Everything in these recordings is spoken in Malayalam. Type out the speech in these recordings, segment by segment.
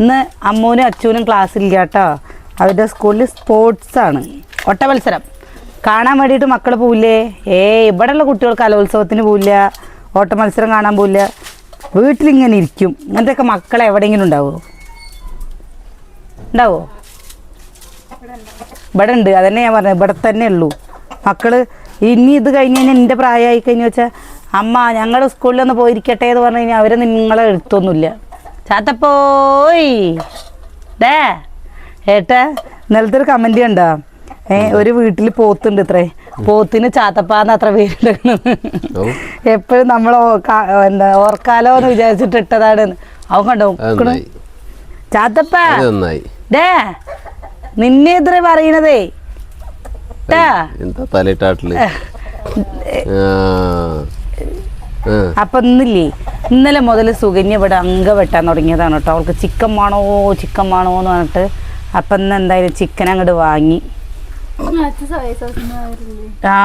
ഇന്ന് അമ്മൂനും അച്ചൂനും ക്ലാസ്സില്ല കേട്ടോ. അവരുടെ സ്കൂളിൽ സ്പോർട്സാണ് ആണ്. ഒട്ട മത്സരം കാണാൻ വേണ്ടിയിട്ട് മക്കൾ പോവില്ലേ? ഏ ഇവിടെയുള്ള കുട്ടികൾ കലോത്സവത്തിന് പോവില്ല. ഓട്ടമത്സരം കാണാൻ പോവില്ല. വീട്ടിലിങ്ങനെ ഇരിക്കും. ഇങ്ങനത്തെയൊക്കെ മക്കൾ എവിടെയെങ്കിലും ഉണ്ടാവുമോ ഉണ്ടാവോ? ഇവിടെ ഉണ്ട്. അതന്നെ ഞാൻ പറഞ്ഞത്. ഇവിടെ തന്നെ ഉള്ളൂ. മക്കൾ ഇനി ഇത് കഴിഞ്ഞ് കഴിഞ്ഞാൽ എന്റെ പ്രായമായി കഴിഞ്ഞ് വെച്ചാൽ അമ്മ ഞങ്ങൾ സ്കൂളിൽ ഒന്ന് പോയിരിക്കട്ടെ എന്ന് പറഞ്ഞു കഴിഞ്ഞാൽ അവരെ നിങ്ങളെ എടുത്തൊന്നുമില്ല. ചാത്തപ്പോയി. ഡേ ഏട്ടാ ഇന്നലത്തെ ഒരു കമന്റ് കണ്ടോ ഏ ഒരു വീട്ടിൽ പോത്തുണ്ട് ഇത്രേ. പോത്തിന് ചാത്തപ്പാന്ന് അത്ര പേരുണ്ട് എപ്പോഴും നമ്മൾ എന്താ ഓർക്കാലോ എന്ന് വിചാരിച്ചിട്ട് ഇട്ടതാണ്. അവൻ കണ്ടോ ചാത്തപ്പ. ഡേ നിന്നെ ഇത്രേ പറയണതേ. എന്താ തലയിട്ടാട്ടിൽ? അപ്പൊ ഇന്നില്ലേ? ഇന്നലെ മുതൽ സുകന്യ ഇവിടെ അങ്ക വെട്ടാൻ തുടങ്ങിയതാണ് കേട്ടോ. അവൾക്ക് ചിക്കൻ വേണോ ചിക്കൻ വേണോ എന്ന് പറഞ്ഞിട്ട് അപ്പൊ ഇന്ന് എന്തായാലും ചിക്കൻ അങ്ങോട്ട് വാങ്ങി. ആ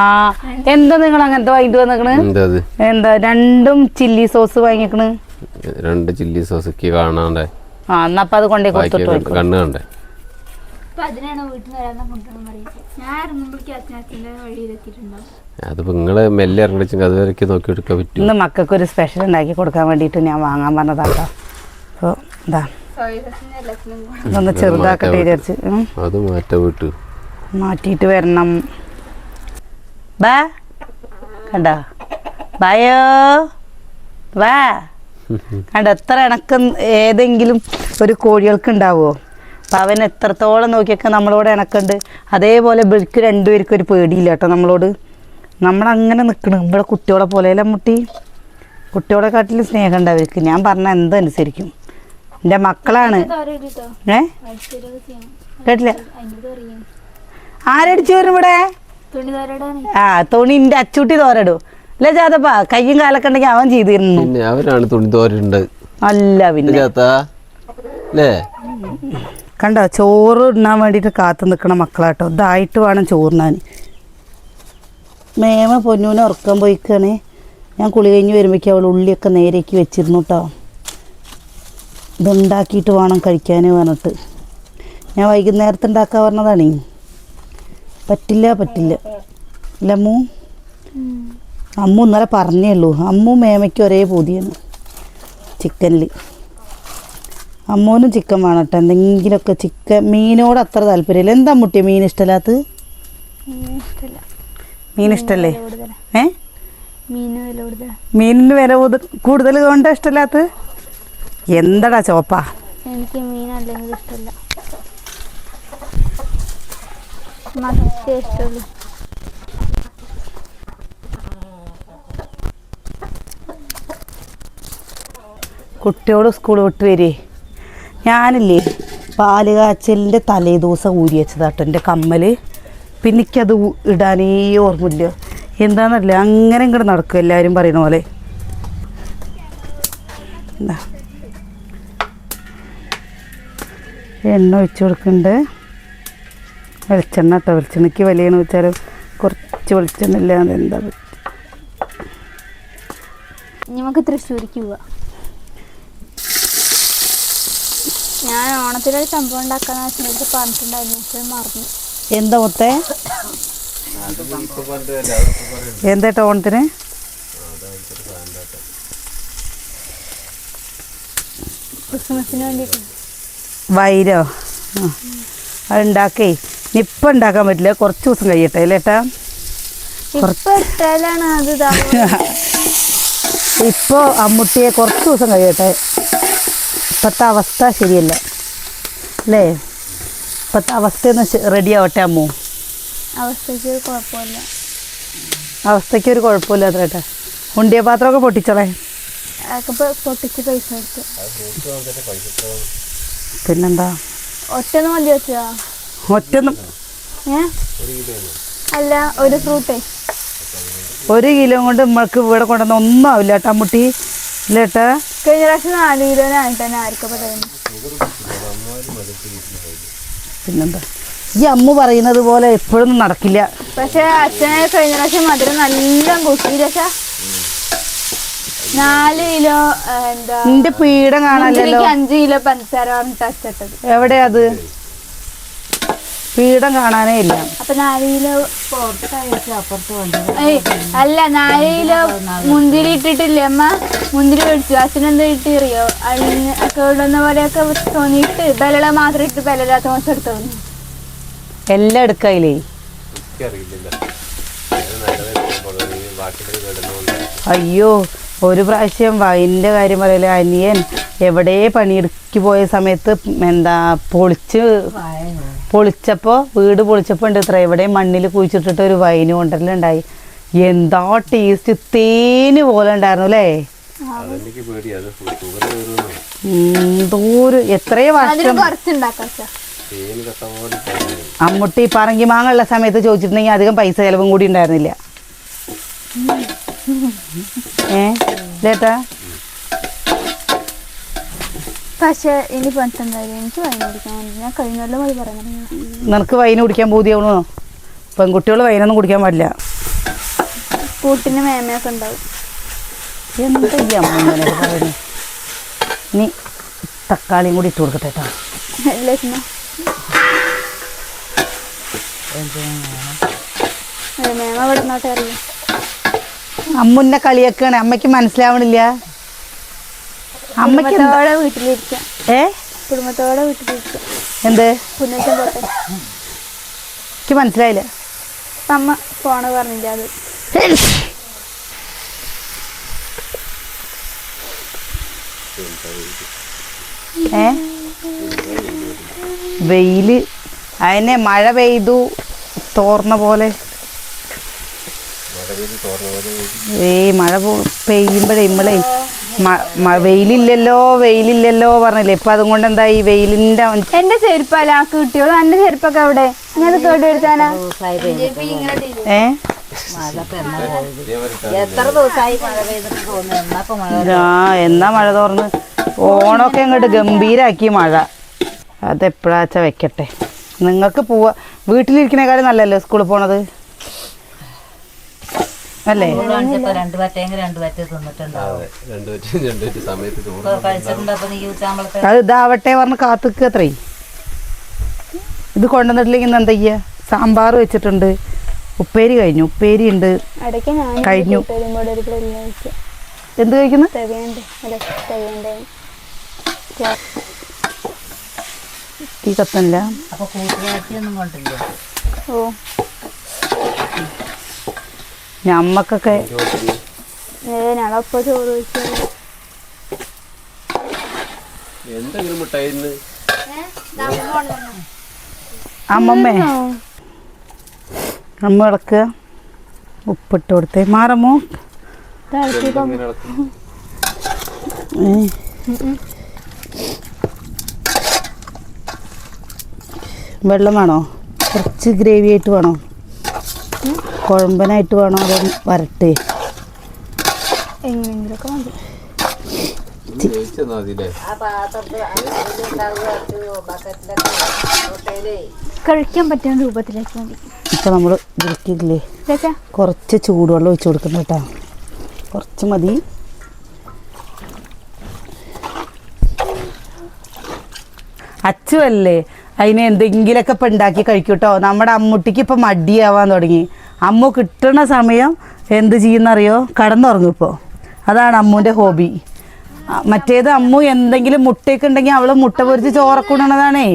എന്താ നിങ്ങൾ അങ്ങനത്തെ വാങ്ങിട്ട് വന്നിക്കണ്? എന്താ രണ്ടും ചില്ലി സോസ് വാങ്ങിക്കണ്? രണ്ട് ചില്ലി സോസ് കാണാണ്ടേ ആ എന്നപ്പം അത് കൊണ്ടേ കൊടുത്തിട്ട്. കണ്ണ് കണ്ടേ. അതിനാണ് വീട്ടിൽ നിന്ന് വരാൻ കൊണ്ടുവന്ന് പറയുന്നത്. ഞാൻ ഇറങ്ങുമ്പോഴേക്കും അച്ഛനച്ഛന്റെ വഴിയിലെത്തിയിട്ടുണ്ടാവും അതിപ്പോ നിങ്ങൾ മെല്ലെ ഇറങ്ങിച്ചെങ്കിൽ നോക്കി എടുക്കാൻ പറ്റും ഇന്ന് മക്കൾക്ക് ഒരു സ്പെഷ്യൽ ഉണ്ടാക്കി കൊടുക്കാൻ വേണ്ടിയിട്ട് ഞാൻ വാങ്ങാൻ പറഞ്ഞതാട്ടോ. അപ്പോൾ ഇതൊന്ന് ചെറുതാക്കട്ടെ വിചാരിച്ച്. ഉം. അത് മാറ്റ വിട്ടു മാറ്റിയിട്ട് വരണം. ബാ. കണ്ടോ? ബായോ. വാ കണ്ടോ? എത്ര ഇണക്കം ഏതെങ്കിലും ഒരു കോഴികൾക്ക് ഉണ്ടാവുമോ അപ്പം അവൻ എത്രത്തോളം നോക്കിയൊക്കെ നമ്മളോട് ഇണക്കുണ്ട് അതേപോലെ ബിൽക്ക് രണ്ടുപേർക്കും ഒരു പേടിയില്ല കേട്ടോ നമ്മളോട്. നമ്മളങ്ങനെ നിൽക്കണം ഇവിടെ കുട്ടികളെ പോലെയല്ല മുട്ടി? കുട്ടികളെ കാട്ടിലും സ്നേഹം ഉണ്ട് അവർക്ക്. ഞാൻ പറഞ്ഞ എന്തനുസരിക്കും എന്റെ മക്കളാണ്. ഏ? കേട്ടില്ല? ആരടിച്ചു വരും ഇവിടെ? ആ തുണി എന്റെ അച്ചൂട്ടി തോരടൂ. അല്ല ജാതപ്പ കയ്യും കാലൊക്കെ ഉണ്ടെങ്കിൽ അവൻ ചെയ്തിരുന്നു. അവരാണ് തുണി തോരണ്ട്. അല്ല പിന്നെ. അല്ലേ കണ്ടോ? ചോറ് ഇടാൻ വേണ്ടിയിട്ട് കാത്തു നിൽക്കണ മക്കളാട്ടോ. ഇതായിട്ട് വേണം ചോറിനാൻ. മേമ പൊന്നൂനെ ഉറക്കം പോയിക്കാണ്. ഞാൻ കുളി കഴിഞ്ഞ് വരുമ്പോഴേക്കും അവൾ ഉള്ളിയൊക്കെ നേരേക്ക് വെച്ചിരുന്നു കേട്ടോ ഇതുണ്ടാക്കിയിട്ട് വേണം കഴിക്കാൻ പറഞ്ഞിട്ട്. ഞാൻ വൈകുന്നേരത്ത് ഉണ്ടാക്കാൻ പറഞ്ഞതാണ്. പറ്റില്ല പറ്റില്ല. ഇല്ല അമ്മു. അമ്മു ഇന്നലെ പറഞ്ഞേ ഉള്ളൂ. അമ്മു മേമയ്ക്ക് ഒരേ പൂതിയാണ്. ചിക്കനിൽ അമ്മൂനും ചിക്കൻ വേണം കേട്ടോ എന്തെങ്കിലുമൊക്കെ ചിക്കൻ മീനോട് അത്ര താല്പര്യമില്ല. എന്താ മുട്ടിയ മീൻ ഇഷ്ടമല്ലാത്ത മീൻ ഇഷ്ടല്ലേ? ഏ? മീനിന് വില കൂടുതൽ കൊണ്ട് ഇഷ്ടമല്ലാത്ത എന്തടാ ചോപ്പാ? എനിക്ക് മീൻ അല്ലെങ്കിൽ ഇഷ്ടമല്ല ഇഷ്ടമുള്ളൂ കുട്ടിയോട് സ്കൂൾ വിട്ട് വരേ. ഞാനില്ലേ പാൽ കാച്ചലിന്റെ തലേ ദിവസം ഊരി വെച്ചതാട്ടോ എന്റെ കമ്മൽ പിന്നെ എനിക്കത് ഇടാനേ ഓർമ്മയില്ല. എന്താണെന്നറിയില്ല അങ്ങനെ ഇങ്ങോട്ട് നടക്കും എല്ലാവരും പറയുന്ന പോലെ. എന്താ? എണ്ണ ഒഴിച്ച് കൊടുക്കുന്നുണ്ട്. വെളിച്ചെണ്ണ കേട്ടോ വെളിച്ചെണ്ണയ്ക്ക് വിലയെന്ന് വെച്ചാൽ കുറച്ച് വെളിച്ചെണ്ണ ഇല്ലാതെ എന്താ നമുക്ക് തൃശ്ശൂരിക്ക് പോവാം. ഞാൻ ഓണത്തിനൊരു സംഭവം ഉണ്ടാക്കാന്ന് വെച്ചിട്ട് പറഞ്ഞിട്ടുണ്ടായിരുന്നു. പക്ഷെ മറന്നു. എന്താ മൊത്തേ? എന്താ ഓണത്തിന്? ക്രിസ്മസിന് വേണ്ടിയിട്ട് വൈരോ? അത് ഉണ്ടാക്കേ. ഇപ്പം ഉണ്ടാക്കാൻ പറ്റില്ല. കുറച്ച് ദിവസം കഴിയട്ടെ അല്ലേട്ടാ. ഇപ്പോൾ അമ്മുട്ടിയെ കുറച്ച് ദിവസം കഴിയട്ടെ. ഇപ്പോഴത്തെ അവസ്ഥ ശരിയല്ല. അല്ലേ? ഇപ്പോഴത്തെ അവസ്ഥ ഒന്ന് റെഡി ആവട്ടെ അമ്മു. അവസ്ഥയ്ക്ക് ഒരു കുഴപ്പമില്ല. അവസ്ഥയ്ക്ക് ഒരു കുഴപ്പമില്ലാത്ത ഏട്ടാ ഉണ്ടിയ പാത്രമൊക്കെ പൊട്ടിച്ചോളേ. പൊട്ടിച്ച് പൈസ എടുത്തു പിന്നെന്താ? ഒറ്റൊന്നും മതി വെച്ചോ? ഒറ്റൊന്നും. അല്ല ഒരു ഫ്രൂട്ടേ. ഒരു കിലോ കൊണ്ട് നമ്മൾക്ക് ഇവിടെ കൊണ്ടുവന്ന ഒന്നും ആവില്ല ഏട്ടാ അമ്മുട്ടി ഇല്ല ഏട്ടാ കഴിഞ്ഞ പ്രാവശ്യം നാല് കിലോ തന്നെ ആർക്കും പറയുന്നു? പിന്നെന്താ? ഈ അമ്മ പറയുന്നത് പോലെ എപ്പോഴൊന്നും നടക്കില്ല. പക്ഷെ അച്ഛനെ കഴിഞ്ഞ പ്രാവശ്യം മധുരം നല്ല കൂട്ടി. പക്ഷെ നാല് കിലോ എന്താ? നിന്റെ പീഠം കാണാനല്ലോ അഞ്ചു കിലോ പഞ്ചസാര പറഞ്ഞിട്ട് എവിടെയാ അത്? പീഠം കാണാനേ ഇല്ല. അപ്പൊ അല്ല നാല് കിലോ മുന്തിരി ഇട്ടിട്ടില്ലേ അമ്മ? മുന്തിരി മേടിച്ചു. അച്ഛനെന്താ ഇട്ടിറിയോ അഴിഞ്ഞ് ഒക്കെ ഇടുന്ന പോലെയൊക്കെ തോന്നിയിട്ട് ബലള മാത്രം ഇട്ട് ബലരാത്ത മാസം എടുത്തു? എല്ലാം എടുക്കായില്ലേ അയ്യോ ഒരു പ്രാവശ്യം വൈന്റെ കാര്യം പറയല അനിയൻ എവിടെ പണിയെടുക്കി പോയ സമയത്ത് എന്താ പൊളിച്ച് പൊളിച്ചപ്പോൾ വീട് പൊളിച്ചപ്പോൾ ഉണ്ട് ഇത്ര. എവിടെ മണ്ണിൽ കുഴിച്ചിട്ടിട്ട് ഒരു വൈന് കൊണ്ടല്ലുണ്ടായി എന്താ ടേസ്റ്റ് തേന് പോലെ ഉണ്ടായിരുന്നു അല്ലേ? എന്തോരു എത്രയോ വർഷം. അമ്മുട്ടി പറങ്കി മാങ്ങുള്ള സമയത്ത് ചോദിച്ചിട്ടുണ്ടെങ്കിൽ അധികം പൈസ ചിലവും കൂടി ഉണ്ടായിരുന്നില്ല. ഏ? ചേട്ടാ പക്ഷെ ഇനി പത്തൊമ്പത് എനിക്ക് വൈൻ കുടിക്കാൻ വേണ്ടി. ഞാൻ കഴിഞ്ഞ കൊല്ലം പോയി പറയുന്നത് നിനക്ക് വൈൻ കുടിക്കാൻ പൂതിയാവണോ? പെൺകുട്ടികൾ വൈനൊന്നും കുടിക്കാൻ പാടില്ല. കൂട്ടിന് മേമയൊക്കെ ഉണ്ടാവും. എന്താ ഈ അമ്മ ഇങ്ങനെയൊക്കെ പറയുന്നത് ഇനി തക്കാളിയും കൂടി ഇട്ട് കൊടുക്കട്ടെ കേട്ടോ. മേമ വിടുന്നോട്ടെ അറിയാം അമ്മുന്നെ കളിയാക്കാണ്. അമ്മയ്ക്ക് മനസ്സിലാവണില്ല. അമ്മയ്ക്ക് എന്താ? കുടുംബത്തോടെ വീട്ടിലിരിക്കാം. ഏ? കുടുംബത്തോടെ വീട്ടിലിരിക്കാം. എന്ത്? പുന്നച്ചും പോട്ടെ. എനിക്ക് മനസ്സിലായില്ല. അമ്മ ഫോണ് പറഞ്ഞില്ല അത്? ഏ? വെയിൽ. അതിനെ മഴ പെയ്തു. തോർന്ന പോലെ. ഏയ് മഴ പോ- പെയ്യുമ്പോഴേ ഇമ്മളേ വെയിലില്ലല്ലോ വെയിലില്ലല്ലോ പറഞ്ഞില്ലേ. ഇപ്പൊ അതുകൊണ്ട് എന്താ ഈ വെയിലിന്റെ എന്റെ ചെരുപ്പ് ആ കിട്ടിയോളൂ എന്റെ ചെരുപ്പൊക്കെ അവിടെ. ഞാൻ കേട്ട് എടുത്താനാ ഏ? ആ എന്നാ മഴ തോർന്ന്. ഓണൊക്കെ അങ്ങോട്ട് ഗംഭീരാക്കി മഴ. അതെപ്പോഴാച്ച വെക്കട്ടെ. നിങ്ങൾക്ക് പോവാ വീട്ടിലിരിക്കണേക്കാളും നല്ലല്ലോ സ്കൂളിൽ പോണത്? അല്ലേ? രണ്ടു പറ്റെങ്കിൽ രണ്ടു പറ്റ തിന്നിട്ടുണ്ടാവും. അതെ ഇതാവട്ടെ പറഞ്ഞ് കാത്തുക്കുക അത്രേ. ഇത് കൊണ്ടുവന്നിട്ടില്ലെങ്കിൽ ഇന്ന് എന്താ ചെയ്യുക സാമ്പാർ വെച്ചിട്ടുണ്ട്. ഉപ്പേരി കഴിഞ്ഞു. ഉപ്പേരി ഉണ്ട്. കഴിഞ്ഞു. എന്ത് കഴിക്കുന്നു? തീ കത്തല്ല ഓ. ഞമ്മക്കൊക്കെ ഞങ്ങളപ്പോ ചോറ് എന്തെങ്കിലും അമ്മമ്മേ. അമ്മ ഇളക്കുക ഉപ്പിട്ട് കൊടുത്തേ. മാറമോ. വെള്ളം വേണോ? കുറച്ച് ഗ്രേവി ആയിട്ട് വേണോ? കുഴമ്പനായിട്ട് വേണോ അതോ വരട്ടെ? എങ്ങനെയെങ്കിലൊക്കെ മതി. കഴിക്കാൻ പറ്റുന്ന രൂപത്തിലേക്ക് മതി. ഇപ്പം നമ്മൾ വിളിക്കില്ലേ കുറച്ച് ചൂടുവെള്ളം ഒഴിച്ചു കൊടുക്കണം കേട്ടോ. കുറച്ച് മതി. അച്ചുവല്ലേ? അതിന് എന്തെങ്കിലുമൊക്കെ ഇപ്പം ഉണ്ടാക്കി കഴിക്കൂട്ടോ നമ്മുടെ അമ്മുട്ടിക്ക് ഇപ്പം മടിയാവാൻ തുടങ്ങി. അമ്മു കിട്ടണ സമയം എന്ത് ചെയ്യുന്നറിയോ? കടന്നുറങ്ങും ഇപ്പോൾ അതാണ് അമ്മുവിന്റെ ഹോബി. മറ്റേത് അമ്മു എന്തെങ്കിലും മുട്ടയൊക്കെ ഉണ്ടെങ്കിൽ അവൾ മുട്ട പൊരിച്ച് ചോറക്കൂടണതാണേ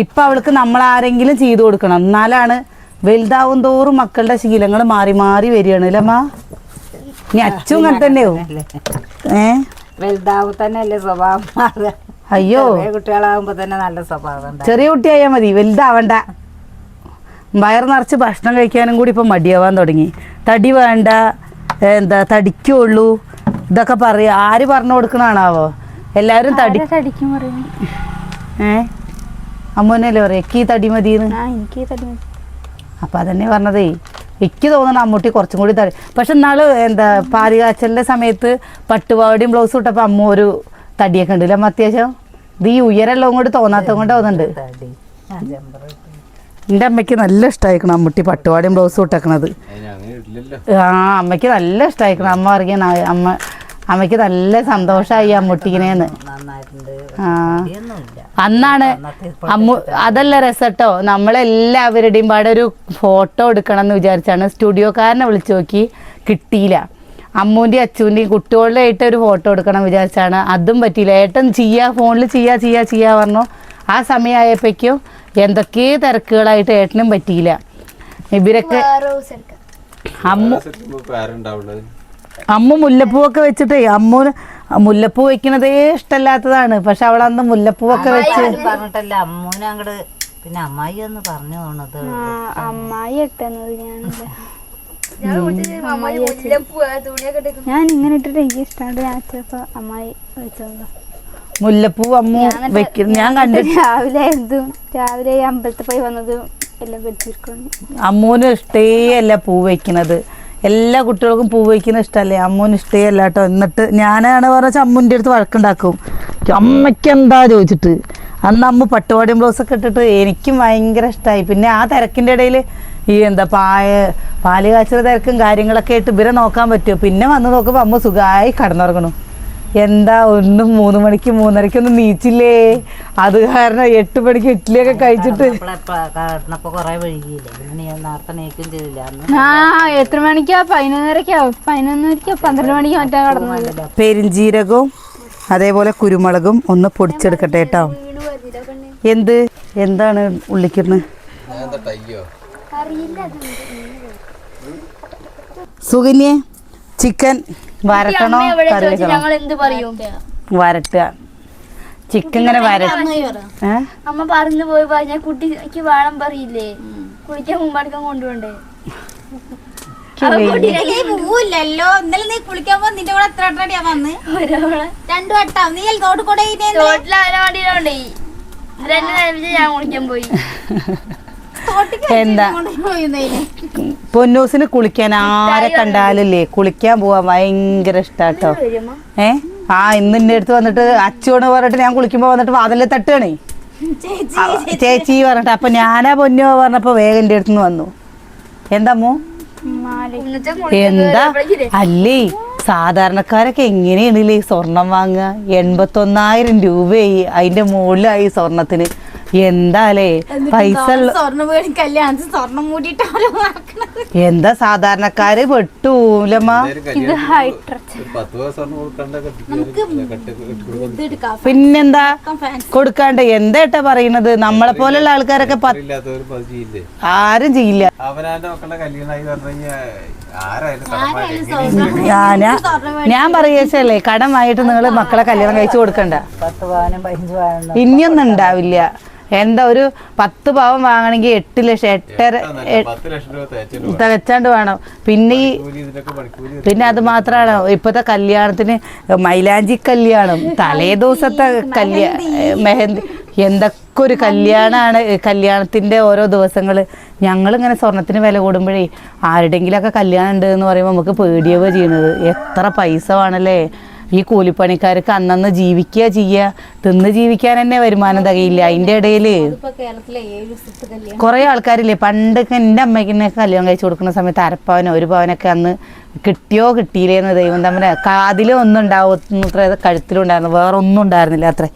ഇപ്പം അവൾക്ക് നമ്മൾ ആരെങ്കിലും ചെയ്തു കൊടുക്കണം. എന്നാലാണ് വലുതാവും തോറും മക്കളുടെ ശീലങ്ങൾ മാറി മാറി വരികയാണ് അല്ലേ അമ്മ? ഇനി അച്ഛൻ അങ്ങനെ തന്നെയോ? ഏ? വലുതാവും തന്നെയല്ലേ സ്വഭാവം. അയ്യോ. കുട്ടികളാവുമ്പോ തന്നെ നല്ല സ്വഭാവം ചെറിയ കുട്ടിയായാൽ മതി. വലുതാവണ്ട. വയറ് നിറച്ച് ഭക്ഷണം കഴിക്കാനും കൂടി ഇപ്പം മടിയാവാൻ തുടങ്ങി. തടി വേണ്ട എന്താ തടിക്കുള്ളൂ ഇതൊക്കെ പറയും ആര് പറഞ്ഞു കൊടുക്കണാണാവോ എല്ലാവരും തടി തടിക്കും ഏ? അമ്മൂനല്ലേ പറയാം തടി മതിയെന്ന്. എനിക്ക് തടി മതി. അപ്പം അതന്നെ പറഞ്ഞതേ. എനിക്ക് തോന്നണം അമ്മൂട്ടി കുറച്ചും കൂടി തടി പക്ഷെ എന്നാൾ എന്താ പാലുകാച്ചലിന്റെ സമയത്ത് പട്ടുപാവടിയും ബ്ലൗസും ഇട്ടപ്പോൾ അമ്മ ഒരു തടിയൊക്കെ ഉണ്ടല്ലേ അമ്മ അത്യാവശ്യം? ഇത് ഈ ഉയരമുള്ളതും കൊണ്ട് തോന്നാത്തത് കൊണ്ട് തോന്നുന്നുണ്ട്. എന്റെ അമ്മയ്ക്ക് നല്ല ഇഷ്ടമായിരിക്കണം അമ്മൂട്ടി പട്ടുപാടിയും ബ്ലൗസും ഇട്ടേക്കണത്. ആ അമ്മയ്ക്ക് നല്ല ഇഷ്ടമായിരിക്കണം അമ്മ അറിയാൻ അമ്മ അമ്മയ്ക്ക് നല്ല സന്തോഷമായി അമ്മൂട്ടിക്കിനേന്ന് ആ. അന്നാണ് അമ്മു അതല്ല രസട്ടോ. നമ്മളെല്ലാവരുടെയും പാടെ ഒരു ഫോട്ടോ എടുക്കണം എന്ന് വിചാരിച്ചാണ് സ്റ്റുഡിയോക്കാരനെ വിളിച്ചു നോക്കി. കിട്ടിയില്ല. അമ്മൂന്റെയും അച്ഛന്റെയും കുട്ടികളുടെ ആയിട്ട് ഒരു ഫോട്ടോ എടുക്കണം വിചാരിച്ചാണ്. അതും പറ്റിയില്ല. ഏട്ടൻ ചെയ്യാ ഫോണിൽ ചെയ്യാ ചെയ്യാ ചെയ്യാ പറഞ്ഞു. ആ സമയമായപ്പോഴേക്കും എന്തൊക്കെ തിരക്കുകളായിട്ട് ഏട്ടനും പറ്റിയില്ല. ഇവരൊക്കെ അമ്മ മുല്ലപ്പൂ ഒക്കെ അമ്മു അമ്മ മുല്ലപ്പൂവൊക്കെ വെച്ചിട്ടേ അമ്മൂന് മുല്ലപ്പൂ വെക്കണതേ ഇഷ്ടമല്ലാത്തതാണ്. പക്ഷെ അവളെ അന്ന് മുല്ലപ്പൂവൊക്കെ വെച്ച് പറഞ്ഞിട്ടല്ല അമ്മൂനെ അങ്ങട് പിന്നെ അമ്മായി ഒന്ന് പറഞ്ഞു തോന്നത് അമ്മായി ഇട്ടെന്നത് ഞാൻ ഞാൻ ഇങ്ങനെ ഇട്ടിട്ട് എനിക്ക് ഇഷ്ടമാണ് ഞാൻ വെച്ചപ്പോ അമ്മായി വെച്ചോളൂ മുല്ലപ്പൂ അമ്മു വെക്കുന്നു ഞാൻ കണ്ടിട്ട് രാവിലെ എന്തും രാവിലെ അമ്പലത്തിൽ പോയി വന്നതും എല്ലാം അമ്മൂന് ഇഷ്ടേ അല്ല പൂ വെക്കുന്നത് എല്ലാ കുട്ടികൾക്കും പൂ വയ്ക്കുന്ന ഇഷ്ടമല്ലേ അമ്മൂന് ഇഷ്ടേ അല്ല കേട്ടോ എന്നിട്ട് ഞാനാണ് പറഞ്ഞ അമ്മൂന്റെ അടുത്ത് വഴക്കുണ്ടാക്കും. അമ്മയ്ക്ക് എന്താ ചോദിച്ചിട്ട്? അന്ന് അമ്മ പട്ടുപാടിയും ബ്ലൗസൊക്കെ ഇട്ടിട്ട് എനിക്കും ഭയങ്കര ഇഷ്ടമായി പിന്നെ ആ തിരക്കിന്റെ ഇടയിൽ ഈ എന്താ പായ പാൽ കാച്ചിലെ തിരക്കും കാര്യങ്ങളൊക്കെ ആയിട്ട് ഇവരെ നോക്കാൻ പറ്റുമോ? പിന്നെ വന്ന് നോക്കുമ്പോൾ അമ്മ സുഖമായി കടന്നുറങ്ങണു. എന്താ ഒന്നും മൂന്ന് മണിക്ക് മൂന്നരക്കൊന്നും നീച്ചില്ലേ? അത് കാരണം എട്ട് മണിക്ക് ഇഡ്ഡലിയൊക്കെ കഴിച്ചിട്ട്. ആ എത്ര മണിക്കാ? പതിനൊന്നരക്കോ പതിനൊന്നരക്കോ പന്ത്രണ്ട് മണിക്കോ മറ്റാ കടന്നു പെരിഞ്ജീരകവും അതേപോലെ കുരുമുളകും ഒന്ന് പൊടിച്ചെടുക്കട്ടെ കേട്ടോ. എന്ത്? എന്താണ് ഉള്ളിക്കുന്നത് ഞാൻ എന്താ ടയ്യോ സുകന്യെ ചിക്കൻ വരട്ടണോ കറി വെക്കണോ എന്ത് പറയും? വരട്ടുക. ചിക്കൻ ഇങ്ങനെ വരട്ട അമ്മ പറഞ്ഞു പോയി പറഞ്ഞ കുട്ടിക്ക് വേണം പറയില്ലേ? കുളിക്കാൻ മുമ്പടക്കം കൊണ്ടുപോണ്ടേ? പോവില്ലല്ലോ? ഇന്നലെ നീ കുളിക്കാൻ പോ നിന്റെ കൂടെ എത്ര വട്ടടിയാ വന്ന്? രണ്ടു വട്ടം. നീ തോട്ട് കൂടെ തോട്ടിൽ അവനെ വണ്ടിയിലുണ്ടേ. രണ്ടു നേരം ഞാൻ കുളിക്കാൻ പോയി. എന്താ? പൊന്നൂസിന് കുളിക്കാൻ ആരെ കണ്ടാലല്ലേ? കുളിക്കാൻ പോവാൻ ഭയങ്കര ഇഷ്ടാട്ടോ. ഏ? ആ ഇന്ന് എന്റെ അടുത്ത് വന്നിട്ട് അച്ചോണ് പറഞ്ഞിട്ട് ഞാൻ കുളിക്കുമ്പോ വന്നിട്ട് വാതിലെ തട്ടുകയാണേ ചേച്ചി പറഞ്ഞിട്ട് അപ്പൊ ഞാനാ പൊന്നോ പറഞ്ഞപ്പോ വേഗം എന്റെ അടുത്ത് വന്നു. എന്താമോ എന്താ? അല്ലേ സാധാരണക്കാരൊക്കെ എങ്ങനെയാണില്ലേ സ്വർണം വാങ്ങുക? എൺപത്തൊന്നായിരം രൂപയായി. അതിന്റെ മുകളിലായി സ്വർണത്തിന് എന്താലേ? പൈസ സ്വർണം കല്യാണത്തിന് സ്വർണം എന്താ സാധാരണക്കാര് വെട്ടൂലമ്മ പിന്നെന്താ? കൊടുക്കാണ്ട് എന്താ പറയുന്നത് പറയണത്? നമ്മളെ പോലെയുള്ള ആൾക്കാരൊക്കെ ആരും ചെയ്യില്ല. ഞാൻ പറയച്ചല്ലേ കടമായിട്ട് നിങ്ങൾ മക്കളെ കല്യാണം കഴിച്ചു കൊടുക്കണ്ട. ഇനിയൊന്നും ഉണ്ടാവില്ല. എന്താ ഒരു പത്ത് പാവം വാങ്ങണമെങ്കിൽ എട്ട് ലക്ഷം എട്ടര തികച്ചാണ്ട് വേണം. പിന്നെ ഈ പിന്നെ അത് മാത്രമാണ് ഇപ്പോഴത്തെ കല്യാണത്തിന് മൈലാഞ്ചി കല്യാണം തലേ ദിവസത്തെ കല്യാ മെഹന്തി എന്തൊക്കെ ഒരു കല്യാണമാണ് കല്യാണത്തിന്റെ ഓരോ ദിവസങ്ങൾ ഞങ്ങളിങ്ങനെ സ്വർണത്തിന് വില കൂടുമ്പോഴേ ആരുടെങ്കിലൊക്കെ കല്യാണം ഉണ്ട് എന്ന് പറയുമ്പോൾ നമുക്ക് പേടിയാവുക ചെയ്യണത് എത്ര പൈസ വേണമല്ലേ ഈ കൂലിപ്പണിക്കാർക്ക് അന്നന്ന് ജീവിക്കുക ചെയ്യുക തിന്ന് ജീവിക്കാൻ തന്നെ വരുമാനം തകയില്ല. അതിന്റെ ഇടയിൽ കൊറേ ആൾക്കാരില്ലേ? പണ്ടൊക്കെ എന്റെ അമ്മയ്ക്ക് കല്യാണം കഴിച്ചു കൊടുക്കുന്ന സമയത്ത് അരപ്പവനോ ഒരു പവനൊക്കെ അന്ന് കിട്ടിയോ കിട്ടിയില്ലേന്ന് ദൈവം തമ്മിൽ കാതിലും ഒന്നും ഉണ്ടാവും അത്ര കഴുത്തിലും ഉണ്ടായിരുന്നു. വേറെ ഒന്നും ഉണ്ടായിരുന്നില്ല അത്ര.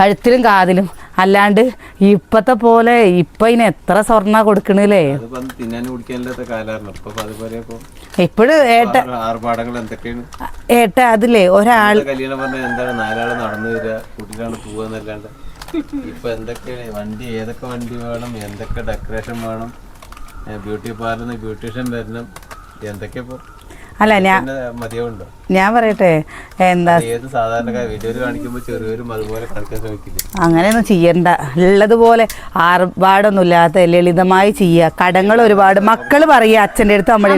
കഴുത്തിലും കാതിലും. അല്ലാണ്ട് ഇപ്പത്തെ പോലെ ഇപ്പൊ ഇതിന് എത്ര സ്വർണ കൊടുക്കണില്ലേ? ഇപ്പോഴും ഏട്ട ഏട്ട അതില്ലേ ഒരാൾ ഇപ്പൊ എന്തൊക്കെ വണ്ടി ഏതൊക്കെ വണ്ടി വേണം? എന്തൊക്കെ ഡെക്കറേഷൻ വേണം? ബ്യൂട്ടി പാർലറിൽ ബ്യൂട്ടീഷ്യൻ വരണം. എന്തൊക്കെ ഇപ്പൊ അല്ല ഞാൻ ഞാൻ പറയട്ടെ എന്താ അങ്ങനെയൊന്നും ചെയ്യണ്ട. ഉള്ളതുപോലെ ആർഭാടൊന്നും ഇല്ലാത്ത ലളിതമായി ചെയ്യുക. കടങ്ങൾ ഒരുപാട്. മക്കൾ പറയുക അച്ഛന്റെ അടുത്ത് നമ്മുടെ?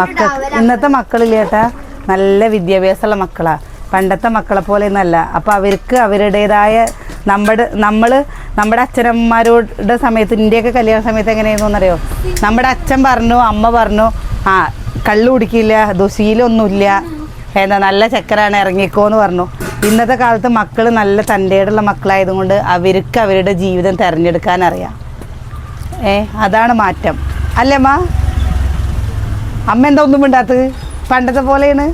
മക്കൾ ഇന്നത്തെ മക്കളില്ലേട്ടാ നല്ല വിദ്യാഭ്യാസമുള്ള മക്കളാ. പണ്ടത്തെ മക്കളെ പോലെ ഒന്നല്ല അപ്പോൾ അവർക്ക് അവരുടേതായ നമ്മുടെ നമ്മൾ നമ്മുടെ അച്ഛനമ്മമാരോടെ സമയത്ത് ഇന്ത്യയൊക്കെ കല്യാണ സമയത്ത് എങ്ങനെയായിരുന്നു അറിയോ നമ്മുടെ അച്ഛൻ പറഞ്ഞു അമ്മ പറഞ്ഞു ആ കള്ളു കുടിക്കില്ല ദുശീലൊന്നുമില്ല എന്താ നല്ല ചക്കരാണ് ഇറങ്ങിക്കോ എന്ന് പറഞ്ഞു. ഇന്നത്തെ കാലത്ത് മക്കൾ നല്ല തന്റെയുള്ള മക്കളായതുകൊണ്ട് അവർക്ക് അവരുടെ ജീവിതം തിരഞ്ഞെടുക്കാൻ അറിയാം ഏ അതാണ് മാറ്റം. അല്ലേ അമ്മ? അമ്മ എന്താ ഒന്നും മിണ്ടാത്തത്? പണ്ടത്തെ പോലെയാണ്?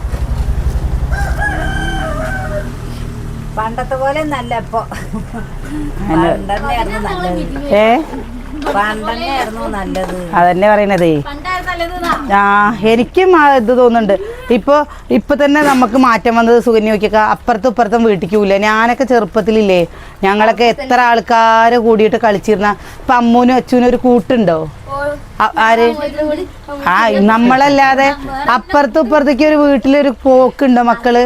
പണ്ടത്തെ പോലെ നല്ല ഇപ്പൊ. ഏ? അതന്നെ പറയണതേ. ആ എനിക്കും ആ ഇത് തോന്നുന്നുണ്ട്. ഇപ്പൊ ഇപ്പൊ തന്നെ നമുക്ക് മാറ്റം വന്നത് സുകന്യൊക്കെ അപ്പുറത്തും ഇപ്പുറത്തും വീട്ടിക്കൂല ഞാനൊക്കെ ചെറുപ്പത്തിലില്ലേ ഞങ്ങളൊക്കെ എത്ര ആൾക്കാര് കൂടിയിട്ട് കളിച്ചിരുന്ന ഇപ്പൊ അമ്മൂനും അച്ഛനും ഒരു കൂട്ടുണ്ടോ? ആര്? ആ നമ്മളല്ലാതെ അപ്പുറത്തും ഇപ്പുറത്തേക്ക് ഒരു വീട്ടിലൊരു പോക്കുണ്ടോ മക്കൾ?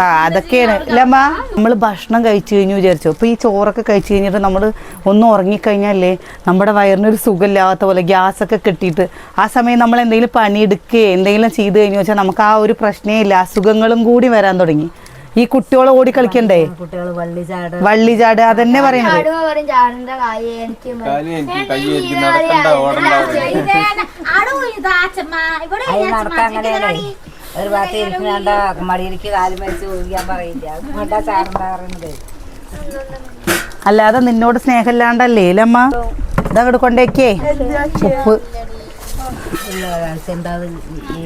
ആ അതൊക്കെയാണ്. ഇല്ലമ്മ നമ്മൾ ഭക്ഷണം കഴിച്ചു കഴിഞ്ഞു വിചാരിച്ചു. അപ്പൊ ഈ ചോറൊക്കെ കഴിച്ചു കഴിഞ്ഞിട്ട് നമ്മൾ ഒന്ന് ഉറങ്ങിക്കഴിഞ്ഞാലേ നമ്മുടെ വയറിനൊരു സുഖമില്ലാത്ത പോലെ ഗ്യാസ് ഒക്കെ കിട്ടിയിട്ട് ആ സമയം നമ്മൾ എന്തെങ്കിലും പണിയെടുക്കുകയോ എന്തെങ്കിലും ചെയ്ത് കഴിഞ്ഞു വെച്ചാൽ നമുക്ക് ആ ഒരു പ്രശ്നേ ഇല്ല. അസുഖങ്ങളും കൂടി വരാൻ തുടങ്ങി. ഈ കുട്ടികളെ ഓടി കളിക്കണ്ടേ? വള്ളിചാട് വള്ളി ചാട് അതന്നെ പറയണത്. അത് തന്നെ അങ്ങനെയാണ് ഒരു ഭാഗത്ത് ഇരിക്കുന്നണ്ട. മടിയിലേക്ക് കാൽ മരിച്ച് ഒഴിക്കാൻ പറയില്ല. അങ്ങോട്ടാ ചാടണ്ട പറയുന്നത് അല്ലാതെ നിന്നോട് സ്നേഹമില്ലാണ്ടല്ലേ ഇല്ലമ്മ ഇതങ്ങോട്ട് കൊണ്ടേക്കേ. ഉപ്പ്. ഇല്ല ഒരാഴ്ച ഉണ്ടാവും ഈ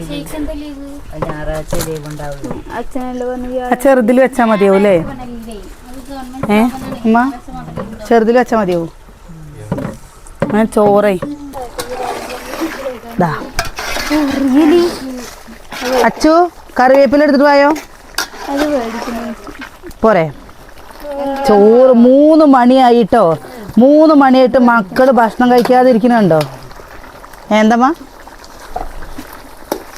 ഞായറാഴ്ച ലീവ് ഉണ്ടാവുള്ളൂ. അച്ഛനല്ലേ പറഞ്ഞു ആ ചെറുതിൽ വെച്ചാൽ മതിയാവും അല്ലേ? ഏ? അമ്മ ചെറുതിൽ വെച്ചാൽ മതിയാവും. അങ്ങനെ ചോറേ. ദാ. അച്ചു കറിവേപ്പില എടുത്തിട്ട് പോയോ? പോരെ. ചോറ് മൂന്ന് മണിയായിട്ടോ? മൂന്ന് മണിയായിട്ട് മക്കൾ ഭക്ഷണം കഴിക്കാതിരിക്കണുണ്ടോ എന്തമ്മ ഉണങ്ങിയിട്ടുണ്ട് അത് വലിയ ചണ്ടയെന്ന് പറഞ്ഞേ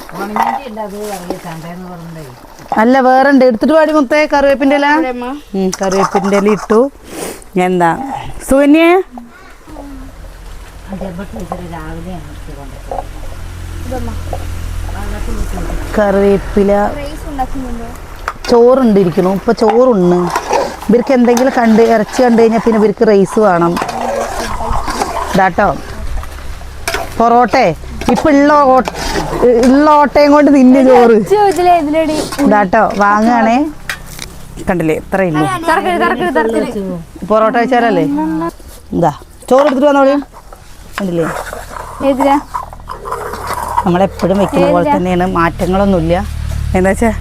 അല്ല വേറെ ഉണ്ട് എടുത്തിട്ട് പാടി മുത്തേ കറിവേപ്പിന്റെ ഇല. കറിവേപ്പിന്റെ കറിവേപ്പിന്റെ ഇല ഇട്ടു. എന്താ? സുകന്യ? കറിവേപ്പില. ചോറുണ്ടിരിക്കണു ഇപ്പൊ ചോറുണ്ട് ഇവർക്ക് എന്തെങ്കിലും കണ്ട് ഇറച്ചി കണ്ടു കഴിഞ്ഞാൽ പിന്നെ ഇവർക്ക് റൈസ് വേണം. ഇതാട്ടോ. പൊറോട്ടെ? ഇപ്പൊ ഉള്ള ഓട്ടയും കൊണ്ട് തിന്നു ചോറ്. ഇതാട്ടോ വാങ്ങുകയാണേ കണ്ടില്ലേ ഇത്ര ഇല്ലു തറക്കടി തറക്കടി തറക്കടി പൊറോട്ട വെച്ചാലല്ലേ എന്താ ചോറ് എടുത്തിട്ട് വന്നോളി കണ്ടില്ലേ? നമ്മളെപ്പോഴും വെക്കുന്ന പോലെ തന്നെയാണ് മാറ്റങ്ങളൊന്നുമില്ല. എന്താ വെച്ചാൽ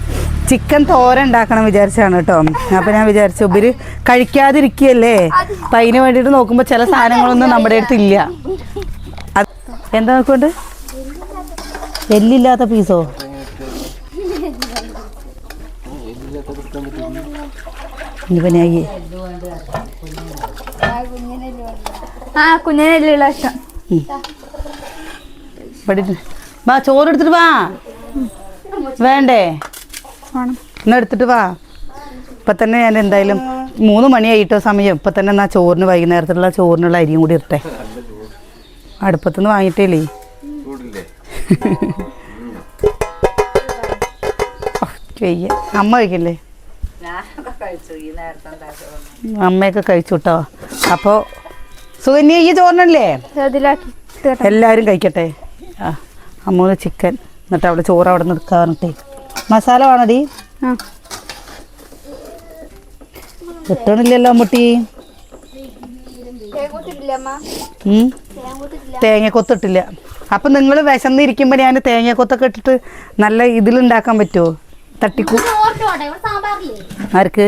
ചിക്കൻ തോര ഉണ്ടാക്കണം വിചാരിച്ചാണ് കേട്ടോ. അപ്പം ഞാൻ വിചാരിച്ചു ഇവർ കഴിക്കാതിരിക്കുകയല്ലേ? അപ്പം അതിന് വേണ്ടിയിട്ട് നോക്കുമ്പോൾ ചില സാധനങ്ങളൊന്നും നമ്മുടെ അടുത്തില്ല എന്താ നോക്കൊണ്ട് എല്ലില്ലാത്ത പീസോ? ഇവനായി ആ കുഞ്ഞിനെല്ലാം ഇഷ്ടം. വാ ചോറ് എടുത്തിട്ട് വാ. വേണ്ടേ? എന്നാ എടുത്തിട്ട് വാ. ഇപ്പം തന്നെ ഞാൻ എന്തായാലും മൂന്ന് മണിയായിട്ടോ സമയം. ഇപ്പം തന്നെ എന്നാ ചോറിന് വൈകുന്നേരത്തിലുള്ള ചോറിനുള്ള അരിയും കൂടി ഇരട്ടെ അടുപ്പത്തുനിന്ന് വാങ്ങിയിട്ടേലേ. ചെയ്യ. അമ്മ കഴിക്കില്ലേ? അമ്മയൊക്കെ കഴിച്ചു കേട്ടോ അപ്പോൾ സുകന്യ ഈ ചോറിനല്ലേ? എല്ലാരും എല്ലാവരും കഴിക്കട്ടെ. ആ അമ്മൂന്ന് ചിക്കൻ. എന്നിട്ട് അവിടെ ചോറ് അവിടെ നിന്ന് എടുക്കാൻ പറഞ്ഞിട്ടേ. മസാല വേണടി കിട്ടണില്ലല്ലോ അമ്മൂട്ടി. തേങ്ങ തേങ്ങക്കൊത്തിട്ടില്ല അപ്പം നിങ്ങൾ വിശന്നിരിക്കുമ്പോൾ ഞാൻ തേങ്ങക്കൊത്തൊക്കെ ഇട്ടിട്ട് നല്ല ഇതിലുണ്ടാക്കാൻ പറ്റുമോ തട്ടിക്കു. ആർക്ക്?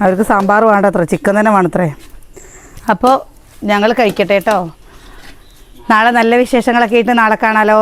അവർക്ക് സാമ്പാർ വേണ്ട അത്ര ചിക്കൻ തന്നെ വേണത്രേ. അപ്പോൾ ഞങ്ങൾ കഴിക്കട്ടെ കേട്ടോ. നാളെ നല്ല വിശേഷങ്ങളൊക്കെ ആയിട്ട് നാളെ കാണാലോ.